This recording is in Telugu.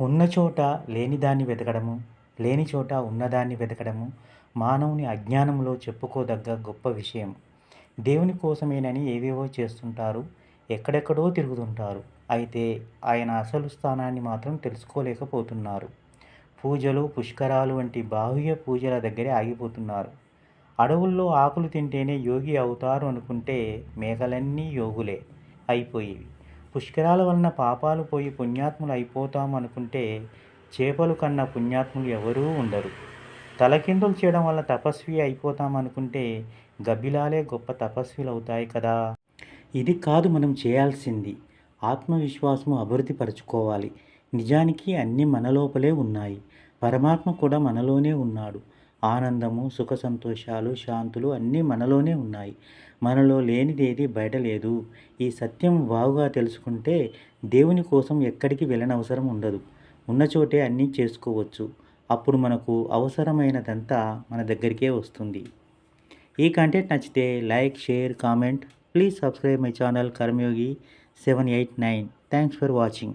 ఉన్న చోట లేనిదాన్ని వెతకడము లేని చోట ఉన్నదాన్ని వెతకడము మానవుని అజ్ఞానంలో చెప్పుకోదగ్గ గొప్ప విషయం. దేవుని కోసమేనని ఏవేవో చేస్తుంటారు ఎక్కడెక్కడో తిరుగుతుంటారు. అయితే ఆయన అసలు స్థానాన్ని మాత్రం తెలుసుకోలేకపోతున్నారు. పూజలు పుష్కరాలు వంటి బాహ్య పూజల దగ్గరే ఆగిపోతున్నారు. అడవుల్లో ఆకులు తింటేనే యోగి అవుతారు అనుకుంటే మేకలన్నీ యోగులే అయిపోయేవి. పుష్కరాల వలన పాపాలు పోయి పుణ్యాత్ములు అయిపోతాం అనుకుంటే చేపలు కన్నా పుణ్యాత్ములు ఎవరూ ఉండరు. తలకిందులు చేయడం వల్ల తపస్వి అయిపోతాం అనుకుంటే గబ్బిలాలే గొప్ప తపస్విలు అవుతాయి కదా. ఇది కాదు మనం చేయాల్సింది. ఆత్మవిశ్వాసము అభివృద్ధి పరచుకోవాలి నిజానికి అన్నీ మనలోపలే ఉన్నాయి. పరమాత్మ కూడా మనలోనే ఉన్నాడు. ఆనందము సుఖ సంతోషాలు శాంతులు అన్నీ మనలోనే ఉన్నాయి. మనలో లేనిదేది బయట లేదు. ఈ సత్యం వావుగా తెలుసుకుంటే దేవుని కోసం ఎక్కడికి వెళ్ళనవసరం ఉండదు. ఉన్న చోటే అన్నీ చేసుకోవచ్చు. అప్పుడు మనకు అవసరమైనదంతా మన దగ్గరికే వస్తుంది. ఈ కంటెంట్ నచ్చితే like share comment. Please subscribe my channel Karmayogi seven eight nine. Thanks for watching.